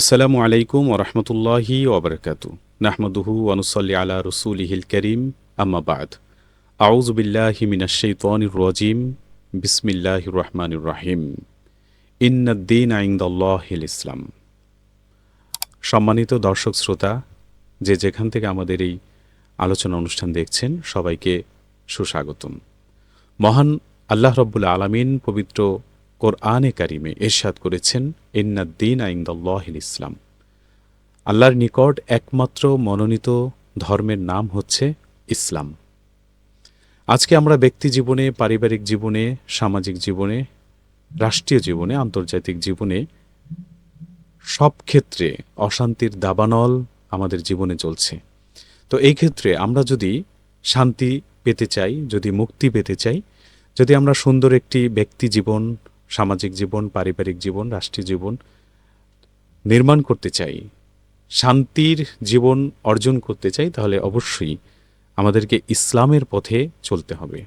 আসসালামু আলাইকুম ওরহমতুল্লাহি ওবরকাতু নাহমদুহু অনুসল্লি আলা রসুলিহিল করিম, আম্মা বাদ। আউজ বিল্লাহি মিনাশাইতানির রাজিম। বিসমিল্লাহির রহমানির রাহিম। ইন্নাদ্দিন আইন্দাল্লাহিল ইসলাম। সম্মানিত দর্শক শ্রোতা, যে যেখান থেকে আমাদের এই আলোচনা অনুষ্ঠান দেখছেন, সবাইকে সুস্বাগতম। মহান আল্লাহ রব্বুল আলমিন পবিত্র কোরআনে কারিমে এরশাদ করেছেন ইন্নাদ্দিন আইন্দাল্লাহিল ইসলাম। আল্লাহর নিকট একমাত্র মনোনীত ধর্মের নাম হচ্ছে ইসলাম। আজকে আমরা ব্যক্তি জীবনে, পারিবারিক জীবনে, সামাজিক জীবনে, রাষ্ট্রীয় জীবনে, আন্তর্জাতিক জীবনে সব ক্ষেত্রে অশান্তির দাবানল আমাদের জীবনে চলছে। তো এই ক্ষেত্রে আমরা যদি শান্তি পেতে চাই, যদি মুক্তি পেতে চাই, যদি আমরা সুন্দর একটি ব্যক্তি জীবন সামাজিক জীবন, পারিবারিক জীবন, রাষ্ট্রীয় জীবন নির্মাণ করতে চাই, শান্তির জীবন অর্জন করতে চাই, তাহলে অবশ্যই আমাদেরকে ইসলামের পথে চলতে হবে।